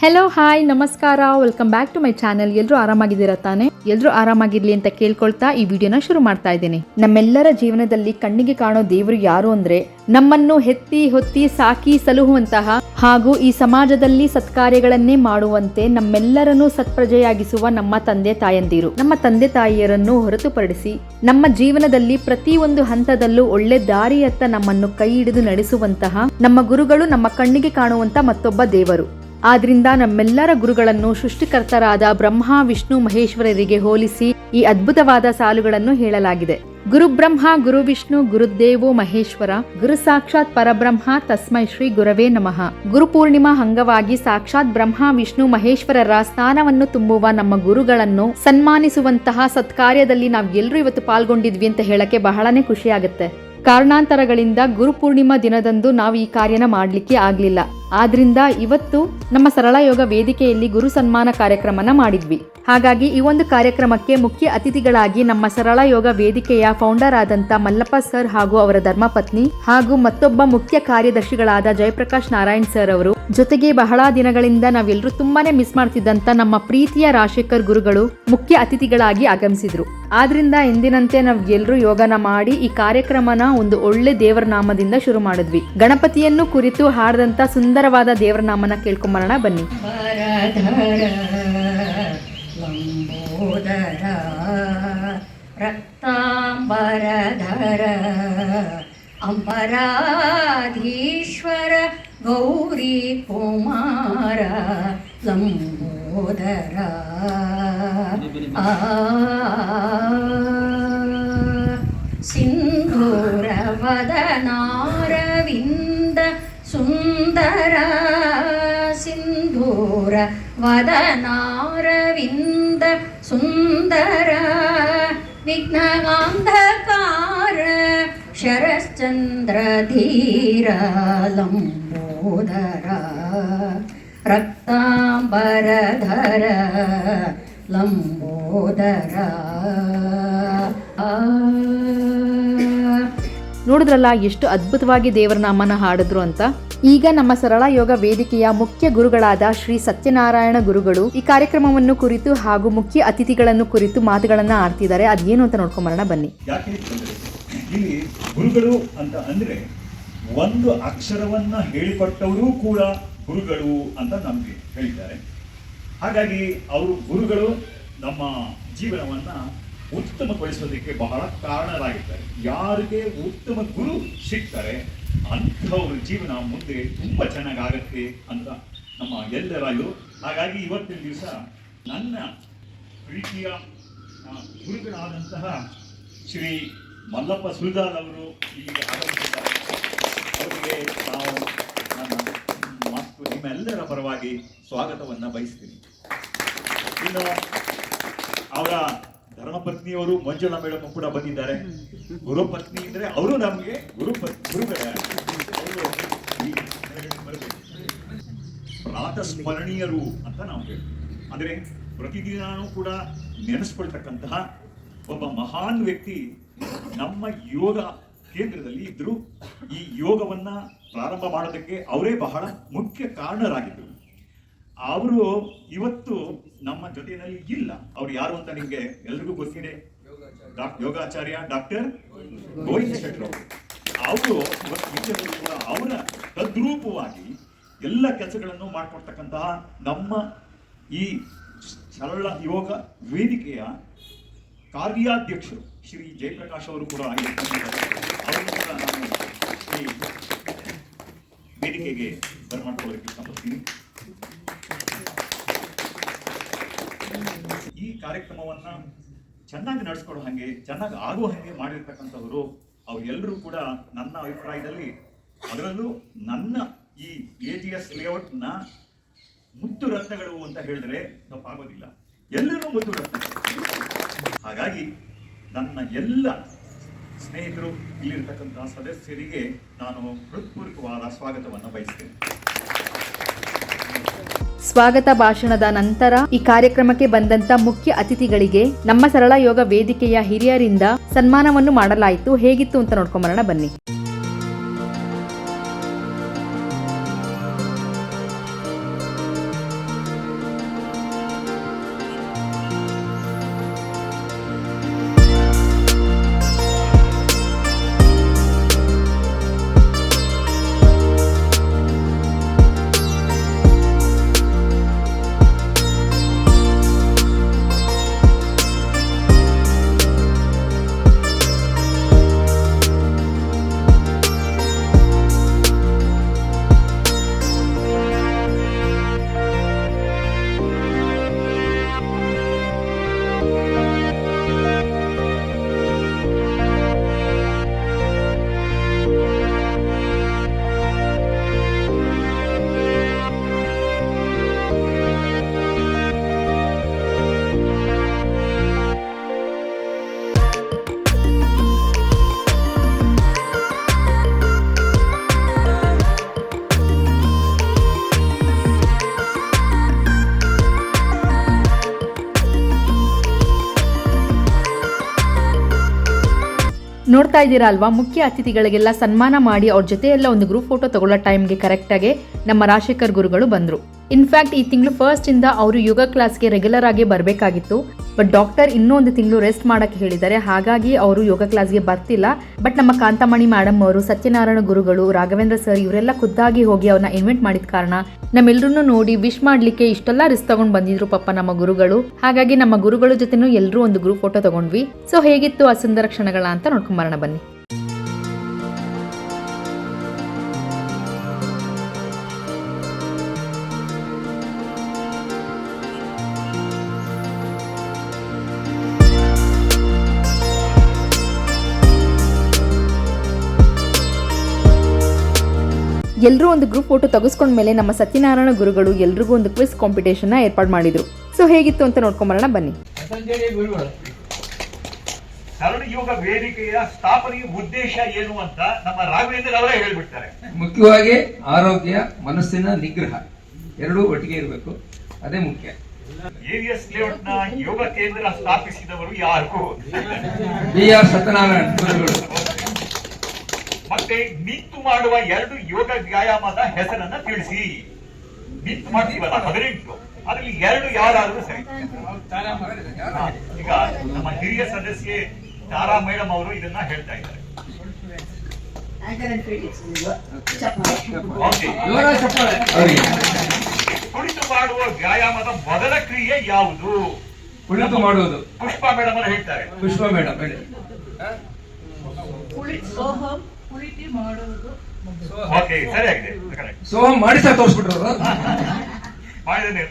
Hello hi ನಮಸ್ಕಾರ welcome back to my channel ಎಲ್ಲರೂ ಆರಾಮಾಗಿದ್ದೀರಾ ತಾನೆ? ಎಲ್ಲರೂ ಆರಾಮಾಗಿರ್ಲಿ ಅಂತ ಕೇಳ್ಕೊಳ್ತಾ ಈ ವಿಡಿಯೋನ ಶುರು ಮಾಡ್ತಾ ಇದ್ದೀನಿ. ನಮ್ಮೆಲ್ಲರ ಜೀವನದಲ್ಲಿ ಕಣ್ಣಿಗೆ ಕಾಣೋ ದೇವರು ಯಾರು ಅಂದ್ರೆ ನಮ್ಮನ್ನು ಹೆತ್ತಿ ಹೊತ್ತಿ ಸಾಕಿ ಸಲಹುವಂತಹ ಹಾಗೂ ಈ ಸಮಾಜದಲ್ಲಿ ಸತ್ಕಾರ್ಯಗಳನ್ನೇ ಮಾಡುವಂತೆ ನಮ್ಮೆಲ್ಲರನ್ನು ಸತ್ಪ್ರಜೆಯಾಗಿಸುವ ನಮ್ಮ ತಂದೆ ತಾಯಂದಿರು. ನಮ್ಮ ತಂದೆ ತಾಯಿಯರನ್ನು ಹೊರತುಪಡಿಸಿ ನಮ್ಮ ಜೀವನದಲ್ಲಿ ಪ್ರತಿಯೊಂದು ಹಂತದಲ್ಲೂ ಒಳ್ಳೆ ದಾರಿಯತ್ತ ನಮ್ಮನ್ನು ಕೈ ಹಿಡಿದು ನಡೆಸುವಂತಹ ನಮ್ಮ ಗುರುಗಳು ನಮ್ಮ ಕಣ್ಣಿಗೆ ಕಾಣುವಂತ ಮತ್ತೊಬ್ಬ ದೇವರು. ಆದ್ರಿಂದ ನಮ್ಮೆಲ್ಲರ ಗುರುಗಳನ್ನು ಸೃಷ್ಟಿಕರ್ತರಾದ ಬ್ರಹ್ಮ, ವಿಷ್ಣು, ಮಹೇಶ್ವರರಿಗೆ ಹೋಲಿಸಿ ಈ ಅದ್ಭುತವಾದ ಸಾಲುಗಳನ್ನು ಹೇಳಲಾಗಿದೆ. ಗುರುಬ್ರಹ್ಮ ಗುರು ವಿಷ್ಣು ಗುರುದೇವೋ ಮಹೇಶ್ವರ, ಗುರು ಸಾಕ್ಷಾತ್ ಪರಬ್ರಹ್ಮ, ತಸ್ಮೈ ಶ್ರೀ ಗುರವೇ ನಮಃ. ಗುರು ಪೂರ್ಣಿಮಾ ಅಂಗವಾಗಿ ಸಾಕ್ಷಾತ್ ಬ್ರಹ್ಮ, ವಿಷ್ಣು, ಮಹೇಶ್ವರರ ಸ್ನಾನವನ್ನು ತುಂಬುವ ನಮ್ಮ ಗುರುಗಳನ್ನು ಸನ್ಮಾನಿಸುವಂತಹ ಸತ್ಕಾರ್ಯದಲ್ಲಿ ನಾವ್ ಎಲ್ರೂ ಇವತ್ತು ಪಾಲ್ಗೊಂಡಿದ್ವಿ ಅಂತ ಹೇಳಕ್ಕೆ ಬಹಳನೇ ಖುಷಿಯಾಗುತ್ತೆ. ಕಾರಣಾಂತರಗಳಿಂದ ಗುರು ಪೂರ್ಣಿಮಾ ದಿನದಂದು ನಾವು ಈ ಕಾರ್ಯನ ಮಾಡ್ಲಿಕ್ಕೆ ಆಗ್ಲಿಲ್ಲ. ಆದ್ರಿಂದ ಇವತ್ತು ನಮ್ಮ ಸರಳ ಯೋಗ ವೇದಿಕೆಯಲ್ಲಿ ಗುರು ಸನ್ಮಾನ ಕಾರ್ಯಕ್ರಮನ ಮಾಡಿದ್ವಿ. ಹಾಗಾಗಿ ಈ ಒಂದು ಕಾರ್ಯಕ್ರಮಕ್ಕೆ ಮುಖ್ಯ ಅತಿಥಿಗಳಾಗಿ ನಮ್ಮ ಸರಳ ಯೋಗ ವೇದಿಕೆಯ ಫೌಂಡರ್ ಆದಂತ ಮಲ್ಲಪ್ಪ ಸರ್ ಹಾಗೂ ಅವರ ಧರ್ಮಪತ್ನಿ ಹಾಗೂ ಮತ್ತೊಬ್ಬ ಮುಖ್ಯ ಕಾರ್ಯದರ್ಶಿಗಳಾದ ಜಯಪ್ರಕಾಶ್ ನಾರಾಯಣ್ ಸರ್ ಅವರು. ಜೊತೆಗೆ ಬಹಳ ದಿನಗಳಿಂದ ನಾವೆಲ್ಲರೂ ತುಂಬಾನೇ ಮಿಸ್ ಮಾಡ್ತಿದ್ದಂತ ನಮ್ಮ ಪ್ರೀತಿಯ ರಾಜಶೇಖರ್ ಗುರುಗಳು ಮುಖ್ಯ ಅತಿಥಿಗಳಾಗಿ ಆಗಮಿಸಿದ್ರು. ಆದ್ರಿಂದ ಎಂದಿನಂತೆ ನಾವ್ ಎಲ್ಲರೂ ಯೋಗನ ಮಾಡಿ ಈ ಕಾರ್ಯಕ್ರಮನ ಒಂದು ಒಳ್ಳೆ ದೇವರ ನಾಮದಿಂದ ಶುರು ಮಾಡಿದ್ವಿ. ಗಣಪತಿಯನ್ನು ಕುರಿತು ಹಾಡದಂತ ಸುಂದರವಾದ ದೇವರ ನಾಮನ ಕೇಳ್ಕೊಂಬರೋಣ ಬನ್ನಿ. ವರಧರ ಲಂಬೋದರ ರಕ್ತಾಂಬರಧರ ಅಂಬರಾಧೀಶ್ವರ ಗೌರಿ ಕುಮಾರ ಲಂಬೋದರ. ಆ ಸಿಂಧೂರವದನಾರವಿಂದ वदनारविन्द सुन्दर विघ्नगान्धकार शरश्चन्द्रधीरलम्बोदर रक्ताम्बरधर लम्बोदर ನೋಡಿದ್ರಲ್ಲ ಎಷ್ಟು ಅದ್ಭುತವಾಗಿ ದೇವರ ನಾಮನ ಹಾಡಿದ್ರು ಅಂತ. ಈಗ ನಮ್ಮ ಸರಳ ಯೋಗ ವೇದಿಕೆಯ ಮುಖ್ಯ ಗುರುಗಳಾದ ಶ್ರೀ ಸತ್ಯನಾರಾಯಣ ಗುರುಗಳು ಈ ಕಾರ್ಯಕ್ರಮವನ್ನು ಕುರಿತು ಹಾಗೂ ಮುಖ್ಯ ಅತಿಥಿಗಳನ್ನು ಕುರಿತು ಮಾತುಗಳನ್ನ ಆಡ್ತಿದ್ದಾರೆ. ಅದೇನು ಅಂತ ನೋಡ್ಕೊಂಬರೋಣ, ಬನ್ನಿ. ಇಲ್ಲಿ ಗುರುಗಳು ಅಂತ ಅಂದ್ರೆ ಒಂದು ಅಕ್ಷರವನ್ನ ಹೇಳಿಕೊಟ್ಟವರು ಕೂಡ ಗುರುಗಳು ಅಂತ ನಮ್ಗೆ ಹೇಳಿದ್ದಾರೆ. ಹಾಗಾಗಿ ಅವರು ಗುರುಗಳು ನಮ್ಮ ಜೀವನವನ್ನ ಉತ್ತಮಗೊಳಿಸೋದಕ್ಕೆ ಬಹಳ ಕಾರಣರಾಗಿದ್ದಾರೆ. ಯಾರಿಗೆ ಉತ್ತಮ ಗುರು ಸಿಗ್ತಾರೆ, ಅಂಥವ್ರ ಜೀವನ ಮುಂದೆ ತುಂಬ ಚೆನ್ನಾಗಾಗತ್ತೆ ಅಂತ ನಮ್ಮ ಎಲ್ಲರ ಇದು ಹಾಗಾಗಿ ಇವತ್ತಿನ ದಿವಸ ನನ್ನ ಪ್ರೀತಿಯ ಗುರುಗಳಾದಂತಹ ಶ್ರೀ ಮಲ್ಲಪ್ಪ ಸುಲ್ದಾಲ್ ಅವರು ಇಲ್ಲಿಗೆ ಆಗಮಿಸಿದ್ದಾರೆ. ಅವರಿಗೆ ನಾವು ನನ್ನ ಮತ್ತು ನಿಮ್ಮೆಲ್ಲರ ಪರವಾಗಿ ಸ್ವಾಗತವನ್ನು ಬಯಸ್ತೀನಿ. ಇನ್ನು ಅವರ ಧರ್ಮಪತ್ನಿಯವರು ಮಂಜುಳಾ ಮೇಡಮ್ ಕೂಡ ಬಂದಿದ್ದಾರೆ. ಗುರುಪತ್ನಿ ಅಂದ್ರೆ ಅವರು ನಮಗೆ ಗುರು ಗುರುಗಳೇ. ಅವರು ಸ್ಮರಣೀಯರು ಪ್ರಾತಸ್ಮರಣೀಯರು ಅಂತ ನಾವು ಹೇಳ್ತೀವಿ. ಅಂದ್ರೆ ಪ್ರತಿದಿನಾನೂ ಕೂಡ ನೆನೆಸ್ಕೊಳ್ತಕ್ಕಂತಹ ಒಬ್ಬ ಮಹಾನ್ ವ್ಯಕ್ತಿ ನಮ್ಮ ಯೋಗ ಕೇಂದ್ರದಲ್ಲಿ ಇದ್ರು ಈ ಯೋಗವನ್ನ ಪ್ರಾರಂಭ ಮಾಡೋದಕ್ಕೆ ಅವರೇ ಬಹಳ ಮುಖ್ಯ ಕಾರಣರಾಗಿದ್ದರು. ಅವರು ಇವತ್ತು ನಮ್ಮ ಜೊತೆಯಲ್ಲಿ ಇಲ್ಲ. ಅವ್ರು ಯಾರು ಅಂತ ನಿಮ್ಗೆ ಎಲ್ರಿಗೂ ಗೊತ್ತಿದೆ. ಯೋಗಾಚಾರ್ಯ ಡಾಕ್ಟರ್ ಗೋವಿಂದ ಶೆಟ್ಟರು ಅವರು. ಅವರು ಕೂಡ ಅವರ ತದ್ರೂಪವಾಗಿ ಎಲ್ಲ ಕೆಲಸಗಳನ್ನು ಮಾಡಿಕೊಡ್ತಕ್ಕಂತಹ ನಮ್ಮ ಈ ಸರಳ ಯೋಗ ವೇದಿಕೆಯ ಕಾರ್ಯಾಧ್ಯಕ್ಷರು ಶ್ರೀ ಜಯಪ್ರಕಾಶ್ ಅವರು ಕೂಡ. ಅವರನ್ನು ಕೂಡ ನಾನು ಈ ವೇದಿಕೆಗೆ ಬರಮಾಡ್ಕೊಳ್ಳೋದಕ್ಕೆ ಇಷ್ಟಪಡ್ತೀನಿ ಈ ಕಾರ್ಯಕ್ರಮವನ್ನ ಚೆನ್ನಾಗಿ ನಡೆಸ್ಕೊಡೋ ಹಾಗೆ, ಚೆನ್ನಾಗಿ ಆಗುವ ಹಾಗೆ ಮಾಡಿರ್ತಕ್ಕಂಥವರು ಅವರೆಲ್ಲರೂ ಕೂಡ ನನ್ನ ಅಭಿಪ್ರಾಯದಲ್ಲಿ ಅದರಲ್ಲೂ ನನ್ನ ಈ ಎ ಜಿ ಎಸ್ ಲೇಔಟ್ನ ಮುತ್ತು ರತ್ನಗಳು ಅಂತ ಹೇಳಿದ್ರೆ ತಪ್ಪಾಗೋದಿಲ್ಲ. ಎಲ್ಲರೂ ಮುತ್ತು ರತ್ನಗಳು ಹಾಗಾಗಿ ನನ್ನ ಎಲ್ಲ ಸ್ನೇಹಿತರು ಇಲ್ಲಿರ್ತಕ್ಕಂಥ ಸದಸ್ಯರಿಗೆ ನಾನು ಹೃತ್ಪೂರ್ವಕವಾದ ಸ್ವಾಗತವನ್ನು ಬಯಸ್ತೇನೆ. ಸ್ವಾಗತ ಭಾಷಣದ ನಂತರ ಈ ಕಾರ್ಯಕ್ರಮಕ್ಕೆ ಬಂದಂತ ಮುಖ್ಯ ಅತಿಥಿಗಳಿಗೆ ನಮ್ಮ ಸರಳ ಯೋಗ ವೇದಿಕೆಯ ಹಿರಿಯರಿಂದ ಸನ್ಮಾನವನ್ನು ಮಾಡಲಾಯಿತು. ಹೇಗಿತ್ತು ಅಂತ ನೋಡ್ಕೊಂಬರೋಣ, ಬನ್ನಿ. ನೋಡ್ತಾ ಇದ್ದೀರಾ ಅಲ್ವಾ ಮುಖ್ಯ ಅತಿಥಿಗಳಿಗೆಲ್ಲ ಸನ್ಮಾನ ಮಾಡಿ ಅವ್ರ ಜೊತೆ ಎಲ್ಲ ಒಂದು ಗ್ರೂಪ್ ಫೋಟೋ ತಗೊಳ್ಳೋ ಟೈಮ್ಗೆ ಕರೆಕ್ಟಾಗಿ ನಮ್ಮ ರಾಜಶೇಖರ್ ಗುರುಗಳು ಬಂದರು. ಇನ್ಫ್ಯಾಕ್ಟ್ ಈ ತಿಂಗಳು ಫಸ್ಟ್ ಇಂದ ಅವರು ಯೋಗ ಕ್ಲಾಸ್ಗೆ ರೆಗ್ಯುಲರ್ ಆಗಿ ಬರಬೇಕಾಗಿತ್ತು. ಬಟ್ ಡಾಕ್ಟರ್ ಇನ್ನೂ ಒಂದು ತಿಂಗಳು ರೆಸ್ಟ್ ಮಾಡಕ್ಕೆ ಹೇಳಿದ್ದಾರೆ. ಹಾಗಾಗಿ ಅವರು ಯೋಗ ಕ್ಲಾಸ್ಗೆ ಬರ್ತಿಲ್ಲ. ಬಟ್ ನಮ್ಮ ಕಾಂತಮಣಿ ಮೇಡಮ್ ಅವರು, ಸತ್ಯನಾರಾಯಣ ಗುರುಗಳು, ರಾಘವೇಂದ್ರ ಸರ್ ಇವರೆಲ್ಲ ಖುದ್ದಾಗಿ ಹೋಗಿ ಅವ್ರನ್ನ ಇನ್ವೈಟ್ ಮಾಡಿದ ಕಾರಣ ನಮ್ಮೆಲ್ಲರೂ ನೋಡಿ ವಿಶ್ ಮಾಡ್ಲಿಕ್ಕೆ ಇಷ್ಟೆಲ್ಲ ರಿಸ್ಕ್ ತಗೊಂಡು ಬಂದಿದ್ರು ಪಾಪ ನಮ್ಮ ಗುರುಗಳು. ಹಾಗಾಗಿ ನಮ್ಮ ಗುರುಗಳ ಜೊತೆನೂ ಎಲ್ಲರೂ ಒಂದು ಗ್ರೂಪ್ ಫೋಟೋ ತಗೊಂಡ್ವಿ. ಸೊ ಹೇಗಿತ್ತು ಆ ಸುಂದರ ಕ್ಷಣಗಳ ಅಂತ ನೋಡ್ಕೊಂಬರೋಣ ಬನ್ನಿ. ಎಲ್ಲರೂ ಒಂದು ಗ್ರೂಪ್ ಫೋಟೋ ತೆಗೆಸ್ಕೊಂಡ್ಮೇಲೆ ನಮ್ಮ ಸತ್ಯನಾರಾಯಣ ಗುರುಗಳು ಎಲ್ರಿಗೂ ಒಂದು ಕ್ವಿಸ್ ಕಾಂಪಿಟೇಷನ್ನ ಏರ್ಪಾಡು ಮಾಡಿದ್ರು. ಸೊ ಹೇಗಿತ್ತು ಅಂತ ನೋಡ್ಕೊಂಬರೋಣ ಬನ್ನಿ. ಸರಳ ಯೋಗ ವೇದಿಕೆಯ ಸ್ಥಾಪನೆಯ ಉದ್ದೇಶ ಏನು ಅಂತ ನಮ್ಮ ರಾಘವೇಂದ್ರ ಅವರೇ ಹೇಳ್ಬಿಡ್ತಾರೆ. ಮುಖ್ಯವಾಗಿ ಆರೋಗ್ಯ ಮನಸ್ಸಿನ ನಿಗ್ರಹ. ಎರಡೂ ಒಟ್ಟಿಗೆ ಇರಬೇಕು. ಅದೇ ಮುಖ್ಯ. ಎವಿಎಸ್ ಲೇಔಟ್ನ ಯೋಗ ಕೇಂದ್ರ ಸ್ಥಾಪಿಸಿದವರು ಯಾರು? ಬಿ ಆರ್ ಸತ್ಯನಾರಾಯಣ ಗುರುಗಳು. ಮತ್ತೆ ನಿಂತು ಮಾಡುವ ಎರಡು ಯೋಗ ವ್ಯಾಯಾಮದ ಹೆಸರನ್ನ ತಿಳಿಸಿ. ನಿಂತು ಮಾಡ್ತೀವಲ್ಲ ಹದಿನೆಂಟು. ಅದ್ರಲ್ಲಿ ಎರಡು ಯಾರಾದ್ರೂ ಸರಿ. ಈಗ ನಮ್ಮ ಹಿರಿಯ ಸದಸ್ಯೆ ತಾರಾ ಮೇಡಮ್ ಅವರು ಇದನ್ನ ಹೇಳ್ತಾ ಇದ್ದಾರೆ. ಕುಳಿತು ಮಾಡುವ ವ್ಯಾಯಾಮದ ಮೊದಲ ಕ್ರಿಯೆ ಯಾವುದು? ಕುಳಿತು ಮಾಡುವುದು. ಪುಷ್ಪ ಮೇಡಮ್ ಅವರು ಹೇಳ್ತಾರೆ. ಪುಷ್ಪ ಮೇಡಮ್ ಹೇಳಿ. ಓಕೆ ಸರಿಯಾಗಿದೆ. correct. ಸೋಹಂ ಮಾಡಿಸ ತೋರಿಸ್ಬಿಟ್ರು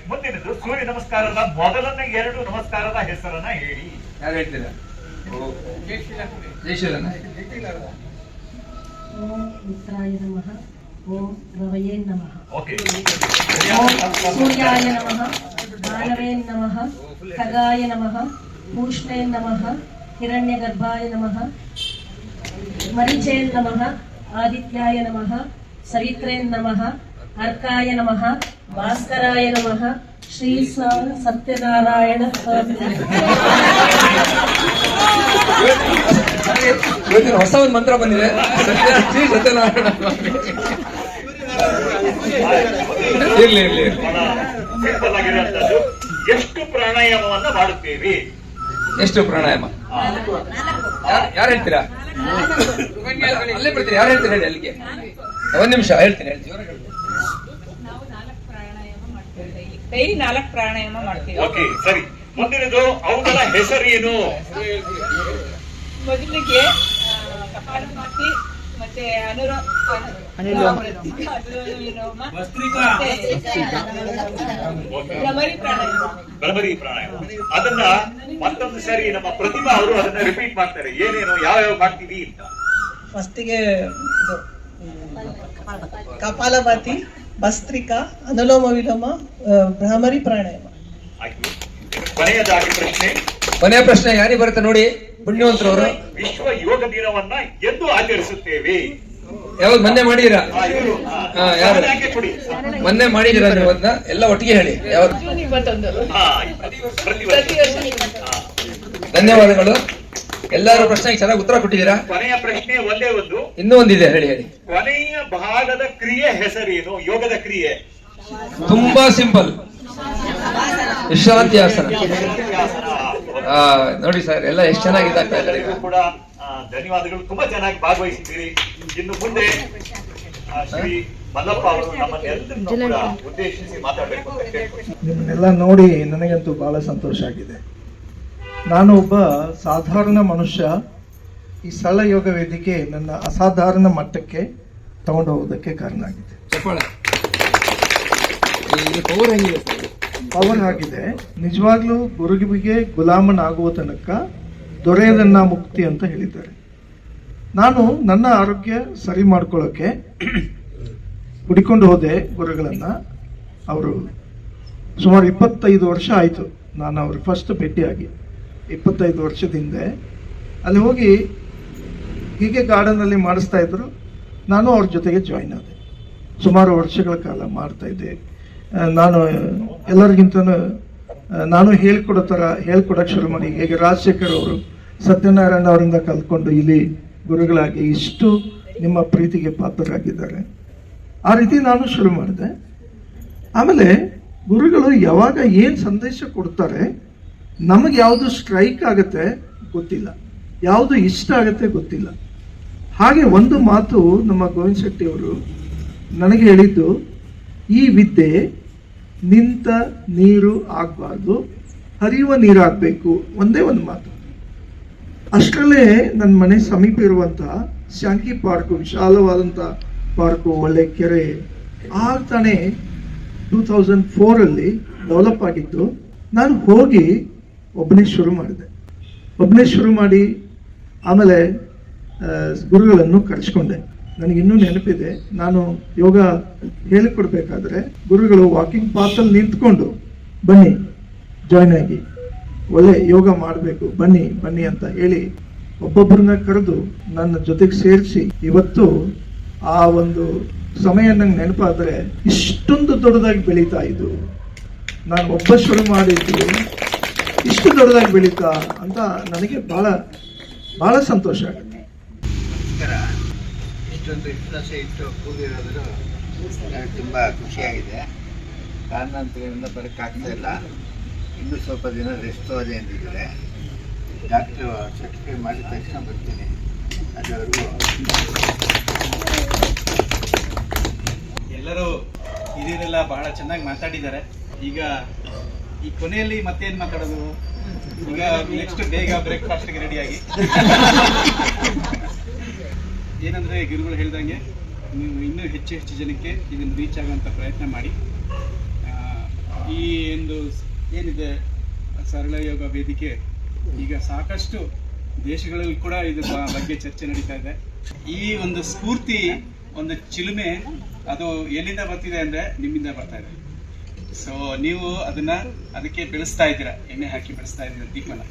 ಮುಂದಿನದು ಸೂರ್ಯ ನಮಸ್ಕಾರದ ಮೊದಲನೇ ಎರಡು ನಮಸ್ಕಾರದ ಹೆಸರನ್ನ ಹೇಳಿ. ಯಾರು ಹೇಳ್ತೀರಾ? ಓಂ ಮಿತ್ರಾಯ ನಮಃ ಓಂ ರವಯೇ ನಮಃ. ಸೂರ್ಯಾಯ ನಮಃ ಮಾನವೇ ನಮಃ ಖಗಾಯ ನಮಃ ಪೂಷ್ಣೇ ನಮಃ ಹಿರಣ್ಯಗರ್ಭಾಯ ನಮಃ ಮರಿಚೇ ನಮಃ ಆದಿತ್ಯಾಯ ನಮಃ ಸವಿತ್ರೇನ್ ನಮಃ ಅರ್ಕಾಯ ನಮಃ ಭಾಸ್ಕರಾಯ ನಮಃ ಶ್ರೀ ಸತ್ಯನಾರಾಯಣ ಸ್ವಾಮಿ ಇವತ್ತಿನ ಹೊಸ ಒಂದು ಮಂತ್ರ ಬಂದಿದೆ. ಸತ್ಯ ಶ್ರೀ ಸತ್ಯನಾರಾಯಣ ಇರ್ಲಿ ಇರ್ಲಿ ಎಷ್ಟು ಪ್ರಾಣಾಯಾಮವನ್ನ ಮಾಡುತ್ತೇವೆ ಎಷ್ಟು ಪ್ರಾಣಾಯಾಮ? ಯಾರು ಹೇಳ್ತೀರಾ? ಅಲ್ಲೇ ಬರ್ತೀರಿ ಯಾರು ಹೇಳ್ತೀನಿ ಹೇಳಿ ಅಲ್ಲಿಗೆ? ಒಂದ್ ನಿಮಿಷ ಹೇಳ್ತೀನಿ ಹೇಳ್ತೀನಿ. ಡೈಲಿ. ನಾಲ್ಕು ಪ್ರಾಣಾಯಾಮ ಮಾಡ್ತೀವಿ. ಓಕೆ ಸರಿ. ಮುಂದಿನದು ಅವುಗಳ ಹೆಸರೇನು ಮೊದಲಿಗೆ ಆ, ಕಪಾಲಭಾತಿ ಮತ್ತೆ ಅನುರ ಪ್ರಾಣಾಯಾಮ. ಅದನ್ನ ಮತ್ತೊಂದು ಸರಿ ನಮ್ಮ ಪ್ರತಿಭಾ ಅವರು ಅದನ್ನ ರಿಪೀಟ್ ಮಾಡ್ತಾರೆ. ಏನೇನು ಯಾವ ಯಾವ ಮಾಡ್ತೀವಿ ಅಂತ. ಫಸ್ಟಿಗೆ ಇದು ಕಪಾಲಭಾತಿ ಭಸ್ತ್ರಿಕಾ ಅನುಲೋಮ ವಿಲೋಮ ಭ್ರಾಮರಿ ಪ್ರಾಣಾಯಾಮ. ಕೊನೆಯದಾಗಿ ಪ್ರಶ್ನೆ. ಕೊನೆಯ ಪ್ರಶ್ನೆ ಯಾರಿಗೆ ಬರುತ್ತೆ ನೋಡಿ ಪುಣ್ಯವಂತರವರು. ಅವರು ವಿಶ್ವ ಯೋಗ ದಿನವನ್ನ ಎಂದು ಆಚರಿಸುತ್ತೇವೆ. ಯಾವ್ದು ಮೊನ್ನೆ ಮಾಡಿದೀರಾ ಯಾರು? ಮೊನ್ನೆ ಮಾಡಿದೀರಾ ನೀವು ಅದನ್ನ? ಎಲ್ಲ ಒಟ್ಟಿಗೆ ಹೇಳಿ ಯಾವ್ದು ಜೂನ್ ಇಪ್ಪತ್ತೊಂದು ಪ್ರತಿ ವರ್ಷ ಪ್ರತಿ ವರ್ಷ. ಧನ್ಯವಾದಗಳು. ಎಲ್ಲಾರು ಪ್ರಶ್ನೆಗೆ ಚೆನ್ನಾಗಿ ಉತ್ತರ ಕೊಟ್ಟಿದ್ದೀರಾ? ಕೊನೆಯ ಪ್ರಶ್ನೆ ಒಂದೇ ಒಂದು. ಇನ್ನೂ ಒಂದಿದೆ ಹೇಳಿ ಹೇಳಿ. ಕೊನೆಯ ಭಾಗದ ಕ್ರಿಯೆ ಹೆಸರೇನು? ಯೋಗದ ಕ್ರಿಯೆ. ತುಂಬಾ ಸಿಂಪಲ್. ವಿಶ್ರಾಂತಿ ಆಸನ ಆ, ನೋಡಿ ಸರ್ ಎಲ್ಲ ಎಷ್ಟು ಚೆನ್ನಾಗಿ ಇದಾಗ್ತಾ ಇದ್ದಾರೆ. ಧನ್ಯವಾದಗಳು. ತುಂಬಾ ಚೆನ್ನಾಗಿ ಭಾಗವಹಿಸಿದ್ದೀರಿ. ಇನ್ನು ಮುಂದೆ ಶ್ರೀ ಮಲ್ಲಪ್ಪ ಅವರು ನಮ್ಮನ್ನೆಲ್ಲರನ್ನೂ ಕೂಡ ಉದ್ದೇಶಿಸಿ ಮಾತಾಡಬೇಕು ಅಂತ ಕೇಳ್ಕೊಂಡು ನಿಮ್ಮನ್ನೆಲ್ಲ ನೋಡಿ ನನಗಂತೂ ಬಹಳ ಸಂತೋಷ ಆಗಿದೆ. ನಾನು ಒಬ್ಬ ಸಾಧಾರಣ ಮನುಷ್ಯ. ಈ ಸರಳ ಯೋಗ ವೇದಿಕೆ ನನ್ನ ಅಸಾಧಾರಣ ಮಟ್ಟಕ್ಕೆ ತಗೊಂಡು ಹೋಗೋದಕ್ಕೆ ಕಾರಣ ಆಗಿದೆ. ಪವರ್ ಆಗಿದೆ. ನಿಜವಾಗ್ಲೂ ಗುರುಗಿಗೆ ಗುಲಾಮನಾಗುವ ತನಕ ದೊರೆಯದನ್ನ ಮುಕ್ತಿ ಅಂತ ಹೇಳಿದ್ದಾರೆ. ನಾನು ನನ್ನ ಆರೋಗ್ಯ ಸರಿ ಮಾಡ್ಕೊಳ್ಳೋಕೆ ಹುಡಿಕೊಂಡು ಹೋದೆ ಗುರುಗಳನ್ನ. ಅವರು ಸುಮಾರು ಇಪ್ಪತ್ತೈದು ವರ್ಷ ಆಯಿತು ನಾನು ಅವರು ಫಸ್ಟ್ ಭೇಟಿಯಾಗಿ. ಇಪ್ಪತ್ತೈದು ವರ್ಷದ ಹಿಂದೆ. ಅಲ್ಲಿ ಹೋಗಿ ಹೀಗೆ ಗಾರ್ಡನಲ್ಲಿ ಮಾಡಿಸ್ತಾ ಇದ್ರು. ನಾನು ಅವ್ರ ಜೊತೆಗೆ ಜಾಯಿನ್ ಆದೆ. ಸುಮಾರು ವರ್ಷಗಳ ಕಾಲ ಮಾಡ್ತಾ ಇದ್ದೆ. ನಾನು ಎಲ್ಲರಿಗಿಂತ ನಾನು ಹೇಳ್ಕೊಡೋ ಥರ ಹೇಳ್ಕೊಡಕ್ಕೆ ಶುರು ಮಾಡಿ. ಹೇಗೆ ರಾಜಶೇಖರ್ ಅವರು ಸತ್ಯನಾರಾಯಣ ಅವರಿಂದ ಕಲ್ತ್ಕೊಂಡು ಇಲ್ಲಿ ಗುರುಗಳಾಗಿ ಇಷ್ಟು ನಿಮ್ಮ ಪ್ರೀತಿಗೆ ಪಾತ್ರರಾಗಿದ್ದಾರೆ. ಆ ರೀತಿ ನಾನು ಶುರು ಮಾಡಿದೆ. ಆಮೇಲೆ ಗುರುಗಳು ಯಾವಾಗ ಏನು ಸಂದೇಶ ಕೊಡ್ತಾರೆ, ನಮಗೆ ಯಾವುದು ಸ್ಟ್ರೈಕ್ ಆಗುತ್ತೆ ಗೊತ್ತಿಲ್ಲ. ಯಾವುದು ಇಷ್ಟ ಆಗುತ್ತೆ ಗೊತ್ತಿಲ್ಲ. ಹಾಗೆ ಒಂದು ಮಾತು ನಮ್ಮ ಗೋವಿಂದ ಶೆಟ್ಟಿ ಅವರು ನನಗೆ ಹೇಳಿದ್ದು, ಈ ವಿದ್ಯೆ ನಿಂತ ನೀರು ಆಗಬಾರ್ದು, ಹರಿಯುವ ನೀರಾಗಬೇಕು. ಒಂದೇ ಒಂದು ಮಾತು. ಅಷ್ಟರಲ್ಲೇ ನನ್ನ ಮನೆ ಸಮೀಪ ಇರುವಂತ ಶಾಂಕಿ ಪಾರ್ಕು ವಿಶಾಲವಾದಂಥ ಪಾರ್ಕು, ಒಳ್ಳೆ ಕೆರೆ ಆ ತಾನೇ ಟೂ ತೌಸಂಡ್ ಫೋರಲ್ಲಿ ಡೆವಲಪ್ ಆಗಿತ್ತು. ನಾನು ಹೋಗಿ ಒಬ್ಬನೇ ಶುರು ಮಾಡಿದೆ. ಒಬ್ಬನೇ ಶುರು ಮಾಡಿ ಆಮೇಲೆ ಗುರುಗಳನ್ನು ಕರೆಸ್ಕೊಂಡೆ. ನನಗಿನ್ನೂ ನೆನಪಿದೆ. ನಾನು ಯೋಗ ಹೇಳಿಕೊಡ್ಬೇಕಾದ್ರೆ ಗುರುಗಳು ವಾಕಿಂಗ್ ಪಾತಲ್ಲಿ ನಿಂತ್ಕೊಂಡು, ಬನ್ನಿ ಜಾಯ್ನ್ ಆಗಿ. ಒಳ್ಳೆ ಯೋಗ ಮಾಡಬೇಕು, ಬನ್ನಿ ಬನ್ನಿ ಅಂತ ಹೇಳಿ ಒಬ್ಬೊಬ್ಬರನ್ನ ಕರೆದು ನನ್ನ ಜೊತೆಗೆ ಸೇರಿಸಿ ಇವತ್ತು ಆ ಒಂದು ಸಮಯ ನಂಗೆ ನೆನಪಾದ್ರೆ ಇಷ್ಟೊಂದು ದೊಡ್ಡದಾಗಿ ಬೆಳೀತಾ ಇದ್ದು. ನಾನು ಒಬ್ಬ ಶುರು ಮಾಡಿದ್ದು ಇಷ್ಟು ದೊಡ್ಡದಾಗಿ ಬೆಳೀತಾ ಅಂತ ನನಗೆ ಬಹಳ ಬಹಳ ಸಂತೋಷ ಆಗುತ್ತೆ. ಇಷ್ಟೊಂದು ವಿಶ್ವಾಸ ಇಟ್ಟು ನನಗೆ ತುಂಬ ಖುಷಿಯಾಗಿದೆ ಕಾರಣಾಂತರದಿಂದ ಬರೋಕ್ಕಾಗ್ತಾ ಇಲ್ಲ. ಇನ್ನೂ ಸ್ವಲ್ಪ ದಿನ ರೆಸ್ಟ್ ಅದೆ ಅಂದಿದ್ದಾರೆ ಡಾಕ್ಟ್ರು ಸರ್ಟಿಫೈ ಮಾಡಿದ ತಕ್ಷಣ ಬರ್ತೀನಿ. ಎಲ್ಲರೂ ಹಿರಿಯರೆಲ್ಲ ಬಹಳ ಚೆನ್ನಾಗಿ ಮಾತಾಡಿದ್ದಾರೆ. ಈಗ ಈ ಕೊನೆಯಲ್ಲಿ ಮತ್ತೇನು ಮಾತಾಡೋದು? ಈಗ ನೆಕ್ಸ್ಟ್ ಬೇಗ ಬ್ರೇಕ್ಫಾಸ್ಟ್ಗೆ ರೆಡಿಯಾಗಿ ಏನಂದ್ರೆ ಗಿರುಗಳು ಹೇಳ್ದಂಗೆ ನೀವು ಇನ್ನೂ ಹೆಚ್ಚು ಹೆಚ್ಚು ಜನಕ್ಕೆ ಇದನ್ನು ರೀಚ್ ಆಗುವಂಥ ಪ್ರಯತ್ನ ಮಾಡಿ. ಈ ಒಂದು ಏನಿದೆ? ಸರಳ ಯೋಗ ವೇದಿಕೆ. ಈಗ ಸಾಕಷ್ಟು ದೇಶಗಳಲ್ಲಿ ಕೂಡ ಇದ್ರ ಬಗ್ಗೆ ಚರ್ಚೆ ನಡೀತಾ ಇದೆ. ಈ ಒಂದು ಸ್ಫೂರ್ತಿ, ಒಂದು ಚಿಲುಮೆ, ಅದು ಎಲ್ಲಿಂದ ಬರ್ತಿದೆ ಅಂದ್ರೆ ನಿಮ್ಮಿಂದ ಬರ್ತಾ ಇದೆ. ಸೊ ನೀವು ಅದನ್ನ ಅದಕ್ಕೆ ಬೆಳೆಸ್ತಾ ಇದ್ದೀರಾ? ಎಣ್ಣೆ ಹಾಕಿ ಬೆಳೆಸ್ತಾ ಇದ್ದೀರಾ? ದೀಪನ?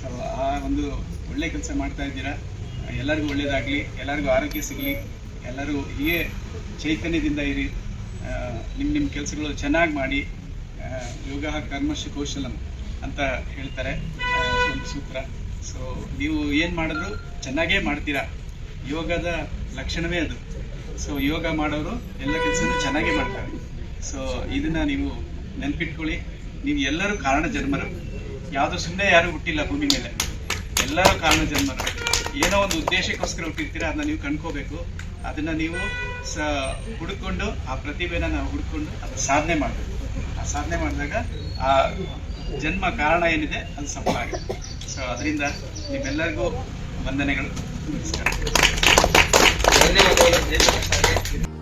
ಸೊ ಆ ಒಂದು ಒಳ್ಳೆ ಕೆಲಸ ಮಾಡ್ತಾ ಇದ್ದೀರಾ? ಎಲ್ಲರಿಗೂ ಒಳ್ಳೇದಾಗ್ಲಿ, ಎಲ್ಲರಿಗೂ ಆರೋಗ್ಯ ಸಿಗಲಿ, ಎಲ್ಲರೂ ಹೀಗೆ ಚೈತನ್ಯದಿಂದ ಇರಿ. ನಿಮ್ಮ ನಿಮ್ಮ ಕೆಲಸಗಳು ಚೆನ್ನಾಗಿ ಮಾಡಿ. ಯೋಗ ಕರ್ಮಶ ಕೌಶಲಂ ಅಂತ ಹೇಳ್ತಾರೆ ಸೂತ್ರ. ಸೊ ನೀವು ಏನು ಮಾಡಿದ್ರು ಚೆನ್ನಾಗೇ ಮಾಡ್ತೀರಾ. ಯೋಗದ ಲಕ್ಷಣವೇ ಅದು. ಸೊ ಯೋಗ ಮಾಡೋರು ಎಲ್ಲ ಕೆಲಸನೂ ಚೆನ್ನಾಗೇ ಮಾಡ್ತಾರೆ. ಸೊ ಇದನ್ನ ನೀವು ನೆನ್ಪಿಟ್ಕೊಳ್ಳಿ. ನೀವು ಎಲ್ಲರೂ ಕಾರಣ ಜನ್ಮರು. ಯಾವುದು ಸುಮ್ಮನೆ ಯಾರು ಹುಟ್ಟಿಲ್ಲ ಭೂಮಿ ಮೇಲೆ. ಎಲ್ಲರೂ ಕಾರಣ ಜನ್ಮರು. ಏನೋ ಒಂದು ಉದ್ದೇಶಕ್ಕೋಸ್ಕರ ಹುಟ್ಟಿರ್ತೀರ, ಅದನ್ನ ನೀವು ಕಂಡ್ಕೋಬೇಕು. ಅದನ್ನ ನೀವು ಸ ಹುಡ್ಕೊಂಡು, ಆ ಪ್ರತಿಭೆನ ನಾವು ಹುಡ್ಕೊಂಡು ಅದು ಸಾಧನೆ ಮಾಡಬೇಕು. ಸಾಧನೆ ಮಾಡಿದಾಗ ಆ ಜನ್ಮ ಕಾರಣ ಏನಿದೆ ಅದು ಸಫಲ ಆಗಿದೆ. ಸೊ ಅದರಿಂದ ನಿಮ್ಮೆಲ್ಲರಿಗೂ ವಂದನೆಗಳು.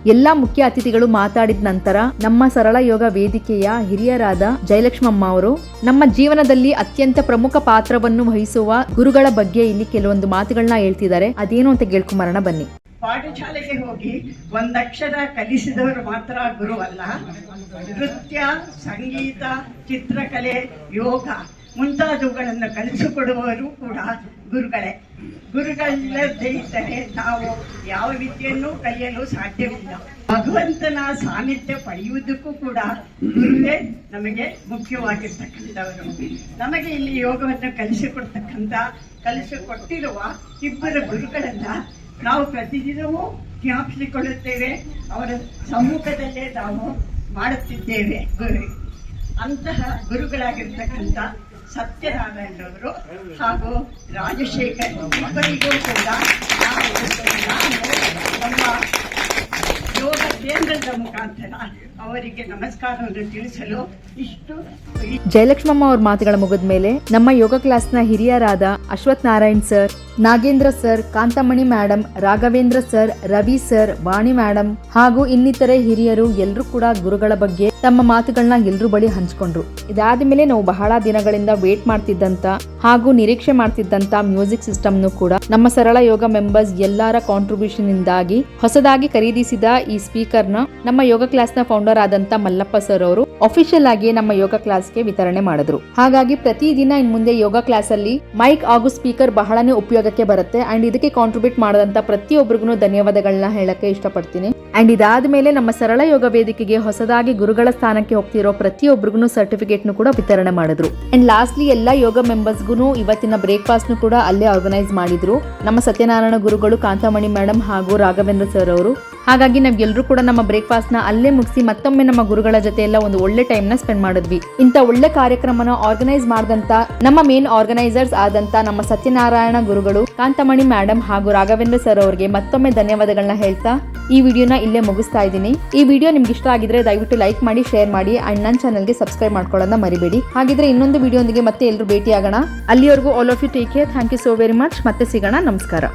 ಎಲ್ಲ ಮುಖ್ಯ ಅತಿಥಿಗಳು ಮಾತಾಡಿದ ನಂತರ ನಮ್ಮ ಸರಳ ಯೋಗ ವೇದಿಕೆಯ ಹಿರಿಯರಾದ ಜಯಲಕ್ಷ್ಮಮ್ಮ ಅವರು, ನಮ್ಮ ಜೀವನದಲ್ಲಿ ಅತ್ಯಂತ ಪ್ರಮುಖ ಪಾತ್ರವನ್ನು ವಹಿಸುವ ಗುರುಗಳ ಬಗ್ಗೆ ಇಲ್ಲಿ ಕೆಲವೊಂದು ಮಾತುಗಳನ್ನ ಹೇಳ್ತಿದ್ದಾರೆ. ಅದೇನು ಅಂತ ಕೇಳ್ಕೊಂಬರೋಣ ಬನ್ನಿ. ಪಾಠಶಾಲೆಗೆ ಹೋಗಿ ಒಂದಕ್ಷರ ಕಲಿಸಿದವರು ಮಾತ್ರ ಗುರು ಅಲ್ಲ. ನೃತ್ಯ, ಸಂಗೀತ, ಚಿತ್ರಕಲೆ, ಯೋಗ ಮುಂತಾದವುಗಳನ್ನು ಕಲಿಸಿಕೊಡುವವರು ಕೂಡ ಗುರುಗಳೇ. ಗುರುಗಳಿಲ್ಲದೇ ಇದ್ದರೆ ನಾವು ಯಾವ ವಿದ್ಯೆಯನ್ನು ಕಲಿಯಲು ಸಾಧ್ಯವಿಲ್ಲ. ಭಗವಂತನ ಸಾನ್ನಿಧ್ಯ ಪಡೆಯುವುದಕ್ಕೂ ಕೂಡ ಗುರುವೇ ನಮಗೆ ಮುಖ್ಯವಾಗಿರ್ತಕ್ಕಂಥವರು. ನಮಗೆ ಇಲ್ಲಿ ಯೋಗವನ್ನು ಕಲಿಸಿಕೊಡ್ತಕ್ಕಂಥ, ಕಲಿಸಿಕೊಟ್ಟಿರುವ ಇಬ್ಬರ ಗುರುಗಳನ್ನ ನಾವು ಪ್ರತಿದಿನವೂ ಜ್ಞಾಪಿಸಿಕೊಳ್ಳುತ್ತೇವೆ, ಅವರ ಸಮ್ಮುಖದಲ್ಲೇ ನಾವು ಮಾಡುತ್ತಿದ್ದೇವೆ. ಗುರು ಅಂತಹ ಗುರುಗಳಾಗಿರ್ತಕ್ಕಂಥ ಸತ್ಯನಾರಾಯಣರವರು ಹಾಗೂ ರಾಜಶೇಖರ್ ಇಬ್ಬರಿಗೂ ಕೂಡ ನಾವು ನಮ್ಮ ಯೋಗ ಕೇಂದ್ರದ ಮುಖಾಂತರ ಅವರಿಗೆ ನಮಸ್ಕಾರವನ್ನು ತಿಳಿಸಲು ಇಷ್ಟು ಜಯಲಕ್ಷ್ಮಮ್ಮ ಅವ್ರ ಮಾತುಗಳ ಮುಗಿದ ಮೇಲೆ ನಮ್ಮ ಯೋಗ ಕ್ಲಾಸ್ನ ಹಿರಿಯರಾದ Ashwath Narayan sir, Nagendra sir, Kanthamani madam Raghavendra sir, Ravi sir, Vani madam ಹಾಗೂ ಇನ್ನಿತರೆ ಹಿರಿಯರು ಎಲ್ಲರೂ ಕೂಡ ಗುರುಗಳ ಬಗ್ಗೆ ತಮ್ಮ ಮಾತುಗಳನ್ನ ಎಲ್ಲರೂ ಬಳಿ ಹಂಚ್ಕೊಂಡ್ರು. ಇದಾದ ಮೇಲೆ ನಾವು ಬಹಳ ದಿನಗಳಿಂದ ವೇಟ್ ಮಾಡ್ತಿದ್ದಂತ ಹಾಗೂ ನಿರೀಕ್ಷೆ ಮಾಡ್ತಿದ್ದಂತ ಮ್ಯೂಸಿಕ್ ಸಿಸ್ಟಮ್ನು ಕೂಡ ನಮ್ಮ ಸರಳ ಯೋಗ ಮೆಂಬರ್ಸ್ ಎಲ್ಲರ ಕಾಂಟ್ರಿಬ್ಯೂಷನ್ ಇಂದಾಗಿ ಹೊಸದಾಗಿ ಖರೀದಿಸಿದ ಈ ಸ್ಪೀಕರ್ನ ನಮ್ಮ ಯೋಗ ಕ್ಲಾಸ್ನ ಫೌಂಡರ್ ಆದಂತ ಮಲ್ಲಪ್ಪ ಸರ್ ಅವರು ಅಫಿಷಿಯಲ್ ಆಗಿ ನಮ್ಮ ಯೋಗ ಕ್ಲಾಸ್ಗೆ ವಿತರಣೆ ಮಾಡಿದ್ರು. ಹಾಗಾಗಿ ಪ್ರತಿದಿನ ಇನ್ ಮುಂದೆ ಯೋಗ ಕ್ಲಾಸ್ ಅಲ್ಲಿ ಮೈಕ್ ಹಾಗೂ ಸ್ಪೀಕರ್ ಬಹಳನೇ ಉಪಯೋಗ ಉಪಯೋಗಕ್ಕೆ ಬರುತ್ತೆ. ಅಂಡ್ ಇದಕ್ಕೆ ಕಾಂಟ್ರಿಬ್ಯೂಟ್ ಮಾಡಿದಂತ ಪ್ರತಿಯೊಬ್ಬರಿಗೂ ಧನ್ಯವಾದಗಳನ್ನ ಹೇಳಕ್ಕೆ ಇಷ್ಟಪಡ್ತೀನಿ. ಅಂಡ್ ಇದಾದ ಮೇಲೆ ನಮ್ಮ ಸರಳ ಯೋಗ ವೇದಿಕೆಗೆ ಹೊಸದಾಗಿ ಗುರುಗಳ ಸ್ಥಾನಕ್ಕೆ ಹೋಗ್ತಿರೋ ಪ್ರತಿಯೊಬ್ಬರಿಗೂ ಸರ್ಟಿಫಿಕೇಟ್ನು ಕೂಡ ವಿತರಣೆ ಮಾಡಿದ್ರು. ಅಂಡ್ ಲಾಸ್ಟ್ಲಿ ಎಲ್ಲ ಯೋಗ ಮೆಂಬರ್ಸ್ಗೂ ಇವತ್ತಿನ ಬ್ರೇಕ್ಫಾಸ್ಟ್ನು ಕೂಡ ಅಲ್ಲೇ ಆರ್ಗನೈಸ್ ಮಾಡಿದ್ರು. ನಮ್ಮ ಸತ್ಯನಾರಾಯಣ ಗುರುಗಳು ಕಾಂತಾಮಣಿ ಮೇಡಮ್ ಹಾಗೂ ರಾಘವೇಂದ್ರ ಸರ್ ಅವರು. ಹಾಗಾಗಿ ನಾವೆಲ್ಲರೂ ಕೂಡ ನಮ್ಮ ಬ್ರೇಕ್ಫಾಸ್ಟ್ನ ಅಲ್ಲೇ ಮುಗಿಸಿ ಮತ್ತೊಮ್ಮೆ ನಮ್ಮ ಗುರುಗಳ ಜೊತೆ ಎಲ್ಲ ಒಂದು ಒಳ್ಳೆ ಟೈಮ್ನ ಸ್ಪೆಂಡ್ ಮಾಡಿದ್ವಿ. ಇಂಥ ಒಳ್ಳೆ ಕಾರ್ಯಕ್ರಮನ ಆರ್ಗನೈಸ್ ಮಾಡಿದಂತ ನಮ್ಮ ಮೇನ್ ಆರ್ಗನೈಸರ್ಸ್ ಆದಂತ ನಮ್ಮ ಸತ್ಯನಾರಾಯಣ ಗುರುಗಳು, ಕಾಂತಮಣಿ ಮೇಡಮ್ ಹಾಗೂ ರಾಘವೇಂದ್ರ ಸರ್ ಅವರಿಗೆ ಮತ್ತೊಮ್ಮೆ ಧನ್ಯವಾದಗಳನ್ನ ಹೇಳ್ತಾ ಈ ವಿಡಿಯೋನ ಇಲ್ಲೇ ಮುಗಿಸ್ತಾ ಇದ್ದೀನಿ. ಈ ವಿಡಿಯೋ ನಿಮ್ಗೆ ಇಷ್ಟ ಆಗಿದ್ರೆ ದಯವಿಟ್ಟು ಲೈಕ್ ಮಾಡಿ ಶೇರ್ ಮಾಡಿ ಅಂಡ್ ನನ್ನ ಚಾನಲ್ಗೆ ಸಬ್ಸ್ಕ್ರೈಬ್ ಮಾಡ್ಕೊಳ್ಳೋದನ್ನ ಮರಿಬೇಡಿ. ಹಾಗಿದ್ರೆ ಇನ್ನೊಂದು ವಿಡಿಯೋಂದಿಗೆ ಮತ್ತೆ ಎಲ್ಲರೂ ಭೇಟಿಯಾಗೋಣ. ಅಲ್ಲಿವರೆಗೂ all of you take care thank you so very much ಮತ್ತೆ ಸಿಗೋಣ. ನಮಸ್ಕಾರ.